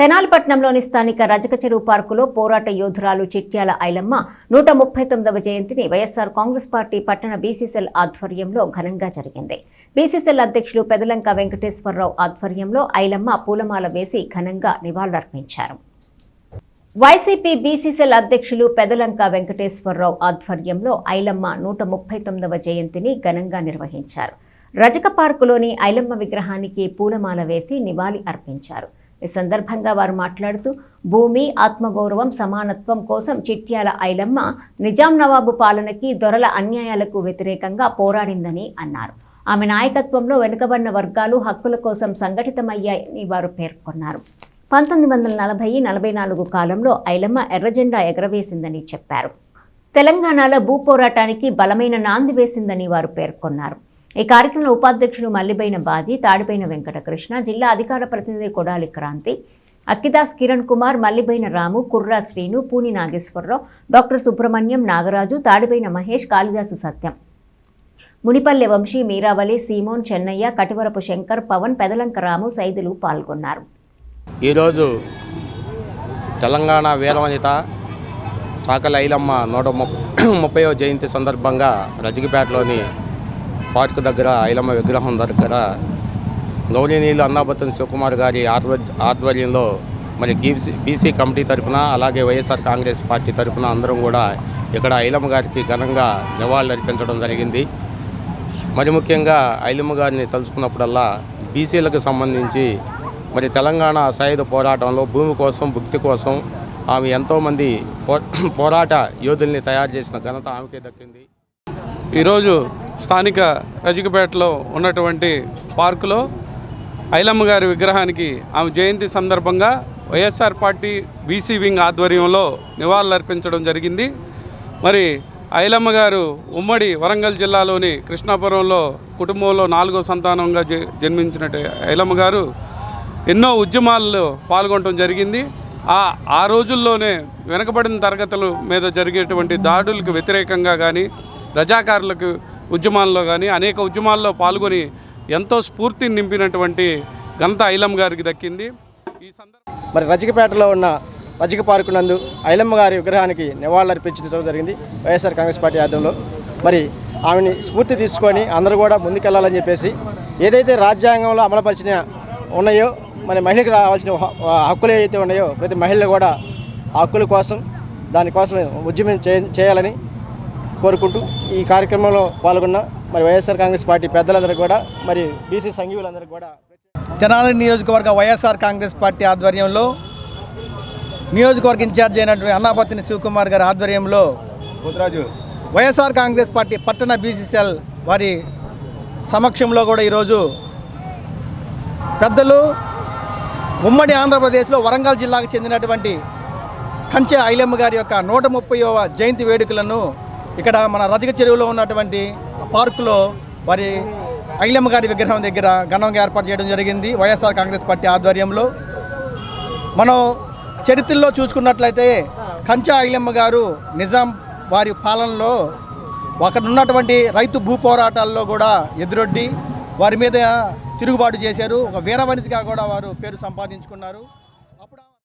తెనాలిపట్నంలోని స్థానిక రజక చెరువు పార్కులో పోరాట యోధురాలు చిట్యాల ఐలమ్మ నూట ముప్పై తొమ్మిదవ జయంతిని వైఎస్సార్ కాంగ్రెస్ పార్టీ పట్టణ బీసీసీఎల్ ఆధ్వర్యంలో ఘనంగా జరిగింది. బీసీసీఎల్ అధ్యక్షులు పెదలంక వెంకటేశ్వరరావు ఆధ్వర్యంలో ఐలమ్మ పూలమాల వేసి ఘనంగా నివాళులర్పించారు. వైసీపీ బీసీసీఎల్ అధ్యక్షులు పెదలంక వెంకటేశ్వరరావు ఆధ్వర్యంలో ఐలమ్మ నూట ముప్పై తొమ్మిదవ జయంతిని ఘనంగా నిర్వహించారు. రజక పార్కులోని ఐలమ్మ విగ్రహానికి పూలమాల వేసి నివాళి అర్పించారు ఈ సందర్భంగా వారు మాట్లాడుతూ భూమి ఆత్మగౌరవం సమానత్వం కోసం చిట్యాల ఐలమ్మ నిజాం నవాబు పాలనకి దొరల అన్యాయాలకు వ్యతిరేకంగా పోరాడిందని అన్నారు. ఆమె నాయకత్వంలో వెనుకబడిన వర్గాలు హక్కుల కోసం సంఘటితమయ్యాయని వారు పేర్కొన్నారు. పంతొమ్మిది వందల నలభై నలభై నాలుగు కాలంలో ఐలమ్మ ఎర్రజెండా ఎగరవేసిందని చెప్పారు. తెలంగాణలో భూ పోరాటానికి బలమైన నాంది వేసిందని వారు పేర్కొన్నారు. ఈ కార్యక్రమంలో ఉపాధ్యక్షులు మల్లిబైన బాజీ తాడిపైన వెంకటకృష్ణ జిల్లా అధికార ప్రతినిధి కొడాలి క్రాంతి అక్కిదాస్ కిరణ్ కుమార్ మల్లిబైన రాము కుర్రా శ్రీను పూని నాగేశ్వరరావు డాక్టర్ సుబ్రహ్మణ్యం నాగరాజు తాడిపైన మహేష్ కాళిదాసు సత్యం. మునిపల్లె వంశీ మీరావళి సీమోన్ చెన్నయ్య కటివరపు శంకర్ పవన్ పెదలంక రాము సైదులు పాల్గొన్నారు. ఈరోజు తెలంగాణ వీరవనిత చాకలి ఐలమ్మ నూట ముప్పైవ జయంతి సందర్భంగా రజగిపేటలోని పార్క్ దగ్గర ఐలమ్మ విగ్రహం దగ్గర గౌరీనీయులు అన్నాబత్తన్ శివకుమార్ గారి ఆధ్వ- ఆధ్వర్యంలో మరి బీసీ బీసీ కమిటీ తరఫున అలాగే వైఎస్ఆర్ కాంగ్రెస్ పార్టీ తరపున అందరం కూడా ఇక్కడ ఐలమ్మ గారికి ఘనంగా నివాళులర్పించడం జరిగింది. మరి ముఖ్యంగా ఐలమ్మ గారిని తలుచుకున్నప్పుడల్లా బీసీలకు సంబంధించి మరి తెలంగాణ సాయుధ పోరాటంలో భూమి కోసం భుక్తి కోసం ఆమె ఎంతోమంది పో పోరాట యోధుల్ని తయారు చేసిన ఘనత ఆమెకే దక్కింది. ఈరోజు స్థానిక రజికపేటలో ఉన్నటువంటి పార్కులో ఐలమ్మ గారి విగ్రహానికి ఆమె జయంతి సందర్భంగా వైఎస్ఆర్ పార్టీ బీసీ వింగ్ ఆధ్వర్యంలో నివాళులర్పించడం జరిగింది. మరి ఐలమ్మ గారు ఉమ్మడి వరంగల్ జిల్లాలోని కృష్ణాపురంలో కుటుంబంలో నాలుగో సంతానంగా జ జన్మించినట్టు ఐలమ్మ గారు ఎన్నో ఉద్యమాల్లో పాల్గొనడం జరిగింది. ఆ ఆ రోజుల్లోనే వెనకబడిన తరగతుల మీద జరిగేటువంటి దాడులకు వ్యతిరేకంగా కానీ రజాకారులకు ఉద్యమాల్లో కానీ అనేక ఉద్యమాల్లో పాల్గొని ఎంతో స్ఫూర్తిని నింపినటువంటి ఘనత ఐలం గారికి దక్కింది. ఈ సందర్భం మరి రజకపేటలో ఉన్న రజక పార్కు నందు ఐలమ్మ గారి విగ్రహానికి నివాళులర్పించడం జరిగింది వైఎస్ఆర్ కాంగ్రెస్ పార్టీ ఆధ్వర్యంలో. మరి ఆమెని స్ఫూర్తి తీసుకొని అందరూ కూడా ముందుకెళ్ళాలని చెప్పేసి ఏదైతే రాజ్యాంగంలో అమలుపరిచిన ఉన్నాయో మరి మహిళకు రావాల్సిన హక్కులు ఏవైతే ఉన్నాయో ప్రతి మహిళ కూడా హక్కుల కోసం దానికోసం ఉద్యమం చేయాలని కోరుకుంటూ ఈ కార్యక్రమంలో పాల్గొన్న మరి వైఎస్ఆర్ కాంగ్రెస్ పార్టీ పెద్దలందరికీ కూడా మరి బీసీ సంఘీయులందరికీ కూడా తెనాలి నియోజకవర్గ వైఎస్ఆర్ కాంగ్రెస్ పార్టీ ఆధ్వర్యంలో నియోజకవర్గ ఇన్ఛార్జ్ అయినటువంటి అన్నాపతిని శివకుమార్ గారి ఆధ్వర్యంలో వైఎస్ఆర్ కాంగ్రెస్ పార్టీ పట్టణ బీసీసీఎల్ వారి సమక్షంలో కూడా ఈరోజు పెద్దలు ఉమ్మడి ఆంధ్రప్రదేశ్లో వరంగల్ జిల్లాకు చెందినటువంటి కంచె ఐలమ్మ గారి యొక్క నూట ముప్పైవ జయంతి వేడుకలను ఇక్కడ మన రజక చెరువులో ఉన్నటువంటి పార్కులో వారి ఐలమ్మ గారి విగ్రహం దగ్గర ఘనంగా ఏర్పాటు చేయడం జరిగింది. వైఎస్ఆర్ కాంగ్రెస్ పార్టీ ఆధ్వర్యంలో. మనం చరిత్రలో చూసుకున్నట్లయితే కంచా ఐలమ్మ గారు నిజాం వారి పాలనలో అక్కడ ఉన్నటువంటి రైతు భూ పోరాటాల్లో కూడా ఎదురొడ్డి వారి మీద తిరుగుబాటు చేశారు. ఒక వీరవనితిగా కూడా వారు పేరు సంపాదించుకున్నారు.